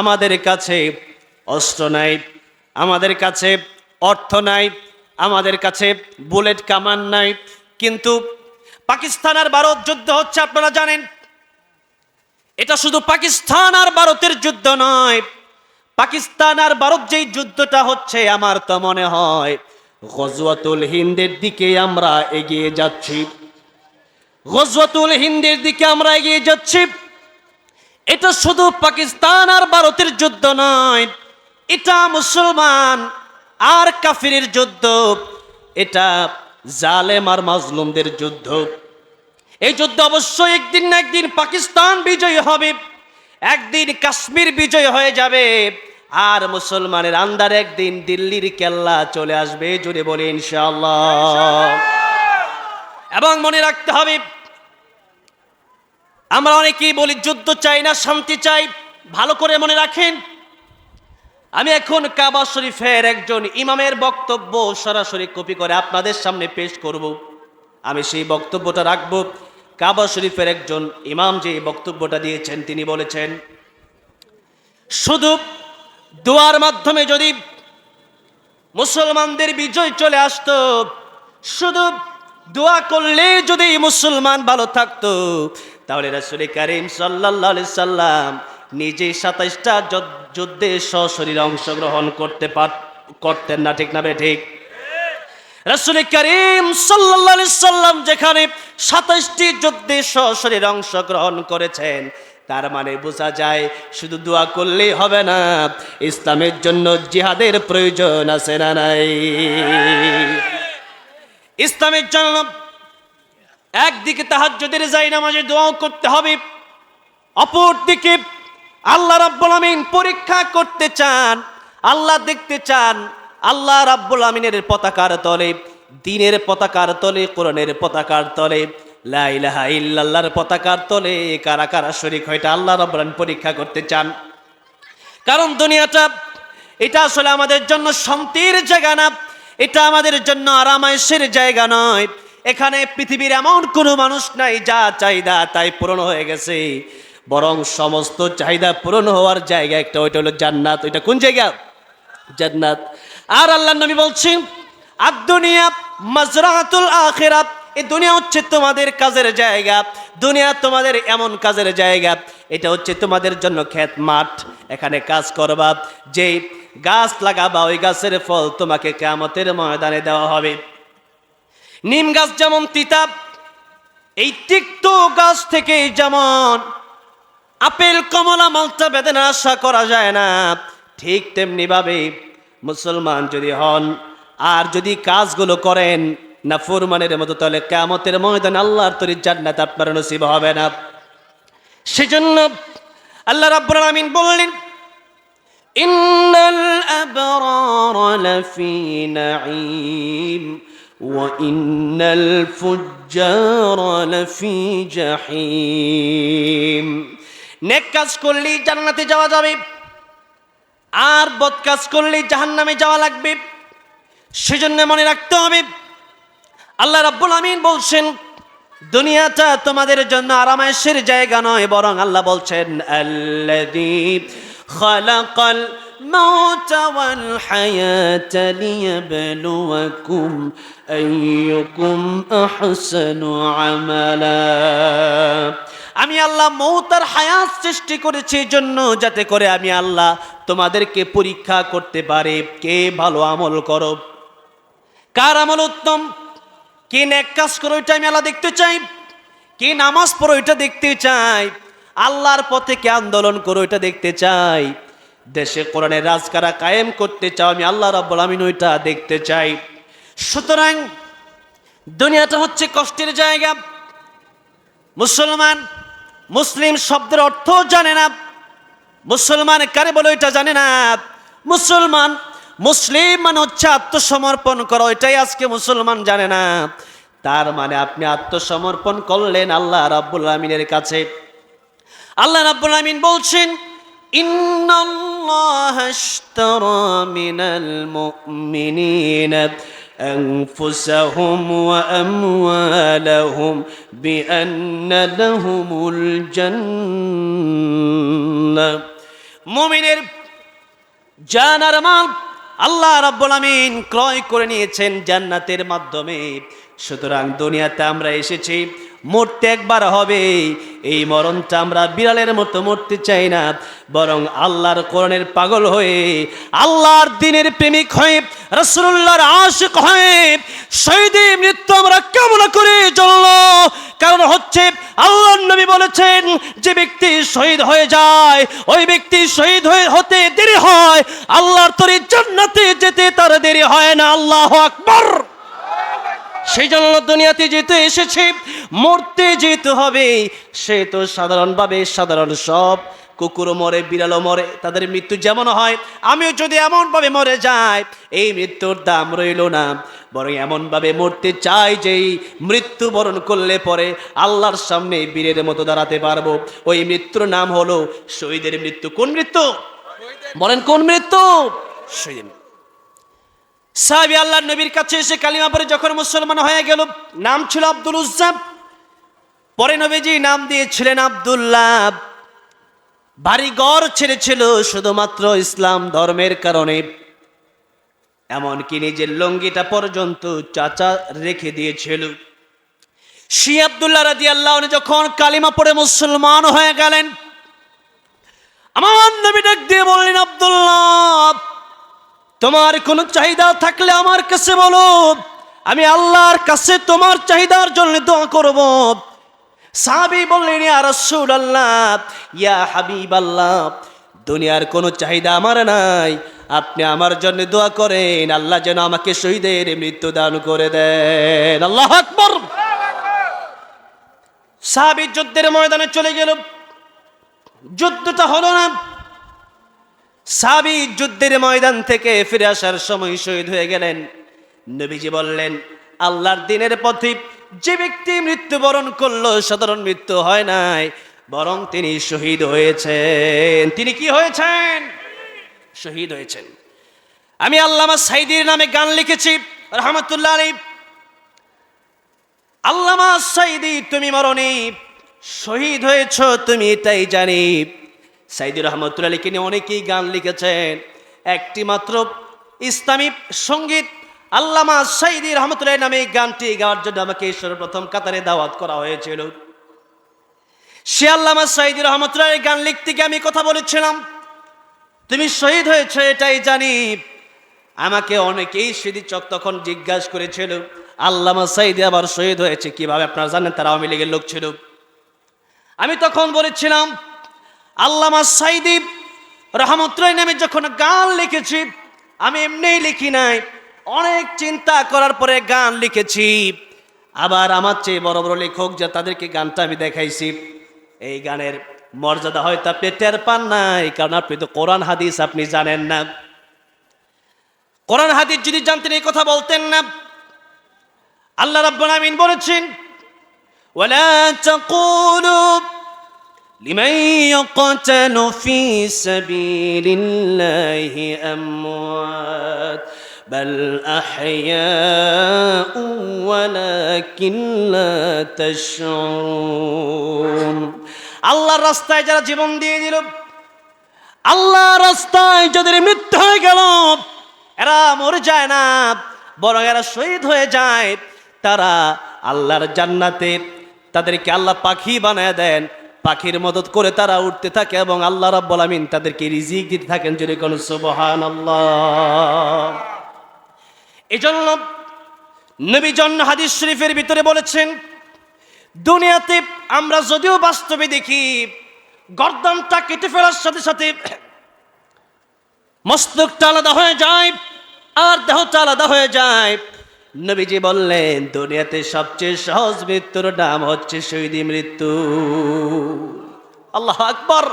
আমাদের কাছে অস্ত্র নাই, আমাদের কাছে অর্থ নাই, আমাদের কাছে বুলেট কামান নাই। কিন্তু পাকিস্তান আর ভারত যুদ্ধ হচ্ছে, আপনারা জানেন। এটা শুধু পাকিস্তান আর ভারতের যুদ্ধ নয়। পাকিস্তান আর ভারত যেই যুদ্ধটা হচ্ছে, আমার তো মনে হয় গজওয়াতুল হিন্দের দিকে আমরা এগিয়ে যাচ্ছি। গজওয়াতুল হিন্দের দিকে আমরা এগিয়ে যাচ্ছি। এটা শুধু পাকিস্তান আর ভারতের যুদ্ধ নয়, এটা মুসলমান আর কাফিরের যুদ্ধ, এটা জালেম আর মাজলুমদের যুদ্ধ। এই যুদ্ধ অবশ্যই একদিন না একদিন পাকিস্তান বিজয়ী হবে, একদিন কাশ্মীর বিজয় হয়ে যাবে, আর মুসলমানের আন্দার একদিন দিল্লির কেল্লা চলে আসবে জুড়ে বলে ইনশাল্লাহ এবং মনে রাখতে হবে আমরা অনেকেই বলি, যুদ্ধ চাই না, শান্তি চাই। ভালো করে মনে রাখেন। আমি এখন কাবা শরীফের একজন ইমামের বক্তব্য সরাসরি কপি করে আপনাদের সামনে পেশ করব। আমি সেই বক্তব্যটা রাখব। কাবা শরীফের একজন ইমাম যে বক্তব্যটা দিয়েছেন, তিনি বলেছেন, শুধু দোয়ার মাধ্যমে যদি মুসলমানদের বিজয় চলে আসতো, শুধু দোয়া করলে যদি মুসলমান ভালো থাকতো তাহলে রাসুল করিম সাল্লাহ সাল্লাম নিজে সাতাইশটা যুদ্ধে সশরীরে অংশগ্রহণ করতে পার, করতেন না, ঠিক না বে, ঠিক? রাসুল করিম সাল্লাহ সাল্লাম যেখানে সাতাইশটি যুদ্ধে সশরীর অংশগ্রহণ করেছেন, তার মানে বোঝা যায় শুধু দোয়া করলেই হবে না, ইসলামের জন্য জিহাদের প্রয়োজন আছে না নাই? ইসলামের জন্য একদিকে তাহাজ্জুদের যাই নামাজে দোয়াও করতে হবে অপর দিকে আল্লাহ রাব্বুল আমিন পরীক্ষা করতে চান, আল্লাহ দেখতে চান, আল্লাহ রাব্বুল আমিনের পতাকার তলে, দিনের পতাকার তলে, কোরআনের পতাকার তলে, লা ইলাহা ইল্লাল্লাহর পতাকার তলে কারা কারা শরীক হয়টা আল্লাহ রাব্বুল আমিন পরীক্ষা করতে চান। কারণ দুনিয়াটা এটা আসলে আমাদের জন্য শান্তির জায়গা না, এটা আমাদের জন্য আরামায়েশের জায়গা নয়। এখানে পৃথিবীর এমন কোনো মানুষ নাই, যা চাহিদা তাই পূরণ হয়ে গেছে। বরং সমস্ত চাহিদা পূরণ হওয়ার জায়গা একটা, ওইটা হলো জান্নাত। ওইটা কোন জায়গা? জান্নাত। আর আল্লাহ নবী বলছেন আর দুনিয়া মাজরাতুল আখিরাত। এই দুনিয়া হচ্ছে তোমাদের কাজের জায়গা। দুনিয়া তোমাদের এমন কাজের জায়গা। এটা হচ্ছে তোমাদের জন্য ক্ষেত, মাঠ। এখানে কাজ করবা। যে গাছ লাগাবা, ওই গাছের ফল তোমাকে কেমতের ময়দানে দেওয়া হবে। নিম গাছ যেমন তিতাব এই তিক্ত গাছ থেকে যেমন আপেল, কমলা মালটা বেদনা আশা করা যায় না, ঠিক তেমনি ভাবে মুসলমান যদি হন আর যদি কাজগুলো করেন না ফুরমানের মতো, তাহলে কেমতের ময়দান আল্লাহর তরি জান্নাত আপনার নসিব হবে না। সেজন্য আল্লাহ রাব্বুল আলামিন বললেন, ইন্নাল আবরার লাফি নাঈম। وإن الفجار لفي جحيم নেক কাজ করলেই জান্নাতে যাওয়া যাবে আর বদ কাজ করলেই জাহান্নামে যাওয়া লাগবে সেজন্য মনে রাখতে হবে আল্লাহ রাব্বুল আমিন বলছেন দুনিয়াটা তোমাদের জন্য আরামায়েশের জায়গা নয় বরং আল্লাহ বলছেন আল্লাযী খালাকাল الموت والحياة ليبلوكم أيكم أحسن عملا আমি আল্লাহ মৌত আর হায়াত সৃষ্টি করেছি এই জন্য যাতে করে আমি আল্লাহ তোমাদেরকে পরীক্ষা করতে পারে কে ভালো আমল করো কার আমল উত্তম কে নেক কাজ করো এটা আমি আল্লাহ দেখতে চাই কে নামাজ পড়ো এটা দেখতে চাই আল্লাহর পথে কে আন্দোলন করো এটা দেখতে চাই দেশে কোরআনের রাজকারা কায়েম করতে চাও, আমি আল্লাহ রাব্বুল আমিন ওইটা দেখতে চাই। সুতরাং দুনিয়াটা হচ্ছে কষ্টের জায়গা। মুসলমান, মুসলিম শব্দের অর্থ জানে না। মুসলমান কারে বলে ওইটা জানে না? মুসলমান, মুসলিম মানে হচ্ছে আত্মসমর্পণ করো এটাই আজকে মুসলমান জানে না। তার মানে আপনি আত্মসমর্পণ করলেন আল্লাহ রাব্বুল আমিনের কাছে। আল্লাহ রাব্বুল আমিন বলছেন إن الله اشترى من المؤمنين أنفسهم وأموالهم بأن لهم الجنة মুমিনের জান আর মাল আল্লাহ রাব্বুল আমিন ক্রয় করে নিয়েছেন জান্নাতের মাধ্যমে সুতরাং দুনিয়াতে আমরা এসেছি মরতে একবার হবে। এই মরণটা আমরা বিড়ালের মতো মরতে চাই না, বরং আল্লাহর কোরআনের পাগল হয়ে, আল্লাহর দিনের প্রেমিক হয়ে রসুল্লাহর আশিক হয়ে, শহীদে মৃত্যু আমরা কামনা করে চলল কারণ হচ্ছে আল্লাহ নবী বলেছেন, যে ব্যক্তি শহীদ হয়ে যায়, ওই ব্যক্তি শহীদ হয়ে হতে দেরি হয়। আল্লাহর তরি জান্নাতে যেতে তার দেরি হয় না। আল্লাহ আকবর। সেই জন্য দুনিয়াতে যেতে এসেছে, মরতে যেতে হবে, সে তো সাধারণভাবে সাধারণ সব। কুকুরও মরে, বিড়ালও মরে, তাদের মৃত্যু যেমন হয়, আমিও যদি এমনভাবে মরে যাই, এই মৃত্যুর দাম রইল না। বরং এমনভাবে মরতে চাই যেই মৃত্যু বরণ করলে পরে আল্লাহর সামনে বীরের মতো দাঁড়াতে পারব। ওই মৃত্যুর নাম হলো শহীদের মৃত্যু। কোন মৃত্যু? বলেন কোন মৃত্যু? শহীদের। সাহাবি আল্লাহ নবীর কাছে এসে কালিমা পরে যখন মুসলমান হয়ে গেল, নাম ছিল আব্দুল উজ্জাব। পরে নবীজি নাম দিয়েছিলেন আব্দুল্লাহ। বাড়ি ঘর ছেড়েছিল, শুধুমাত্র ইসলাম ধর্মের কারণে। এমনকি নিজের লঙ্গিটা পর্যন্ত চাচা রেখে দিয়েছিল। শি আব্দুল্লাহ রাজি আল্লাহ যখন কালিমা পড়ে মুসলমান হয়ে গেলেন, আমার নবী ডাক দিয়ে বললেন, আব্দুল্লাহ তোমার কোনো চাহিদা থাকলে আমার কাছে বলো। আমি আল্লাহর কাছে তোমার চাহিদার জন্য দোয়া করব। সাহাবি বললেন, ইয়া রাসূলুল্লাহ, ইয়া হাবিবাল্লাহ, দুনিয়ার কোনো চাহিদা আমার নাই। আপনি আমার জন্য দোয়া করেন, আল্লাহ যেন আমাকে শহীদের মৃত্যু দান করে দেন। আল্লাহ আকবর! সাহাবি যুদ্ধের ময়দানে চলে গেল। যুদ্ধটা হলো না সাবি যুদ্ধের ময়দান থেকে ফিরে আসার সময় শহীদ হয়ে গেলেন। নবীজি বললেন, আল্লাহর দিনের পথে যে ব্যক্তি মৃত্যুবরণ করল, সাধারণ মৃত্যু হয় নাই, বরং তিনি শহীদ হয়েছেন। তিনি কি হয়েছেন? শহীদ হয়েছেন। আমি আল্লামা সাইদির নামে গান লিখেছি, রহমতুল্লাহ আলী আল্লামা সাইদি, তুমি মরণি, শহীদ হয়েছ, তুমি তাই জানি। সাইদুর রহমতুল্লাহ আলীকে নিয়ে অনেকেই গান লিখেছেন। একটি মাত্র ইসলামী সংগীত আল্লামা সাইদি রহমতুল্লাহ নামে গানটি গাওয়ার জন্য আমাকে সর্বপ্রথম কাতারে দাওয়াত করা হয়েছিল। সে আল্লামা সাইদি রহমতুল্লাহ গান লিখতে গিয়ে আমি কথা বলেছিলাম। তুমি শহীদ হয়েছে, এটাই জানি। আমাকে অনেকেই সেদি চক তখন জিজ্ঞাসা করেছিল, আল্লামা সাইদি আবার শহীদ হয়েছে কীভাবে? আপনারা জানেন, তারা আওয়ামী লীগের লোক ছিল। আমি তখন বলেছিলাম আল্লামা সাইদি রহমতুল্লাহ নামে যখন গান লিখেছি, আমি এমনিই লিখি নাই, অনেক চিন্তা করার পরে গান লিখেছি। আবার আমার চেয়ে বড় বড় লেখক যা তাদেরকে গানটা আমি দেখাইছি, এই গানের মর্যাদা হয়তো আপনি টের পান নাই, কারণ আপনি তো কোরআন, হাদিস আপনি জানেন না। কোরআন, হাদিস যদি জানতেন এই কথা বলতেন না। আল্লাহ রাব্বুল আমিন বলেছেন, ওয়ালা তাকুলু لمن يقتل في سبيل الله أموات بل أحياء ولكن لا تشعرون আল্লাহর রাস্তায় যারা জীবন দিয়ে দিল আল্লাহর রাস্তায় যাদের মৃত্যু হয়ে গেল এরা মরে যায় না বরং এরা শহীদ হয়ে যায় তারা আল্লাহর জান্নাতে তাদেরকে আল্লাহ পাখি বানায় দেন পাখির মদত করে তারা উঠতে থাকে এবং আল্লাহ রাব্বুল আমিন তাদেরকে রিজিক দিতে থাকেন যদি কোন সুবহানাল্লাহ। এজন্য নবী জন্য হাদিস শরীফের ভিতরে বলেছেন, দুনিয়াতে আমরা যদিও বাস্তবে দেখি, গর্দনটা কেটে ফেলার সাথে সাথে মস্তকটা আলাদা হয়ে যায়, আর দেহটা আলাদা হয়ে যায় নবীজি বললেন দুনিয়াতে সবচেয়ে সহজ মৃত্যুর নাম হচ্ছে শহীদি মৃত্যু। আল্লাহ আকবর।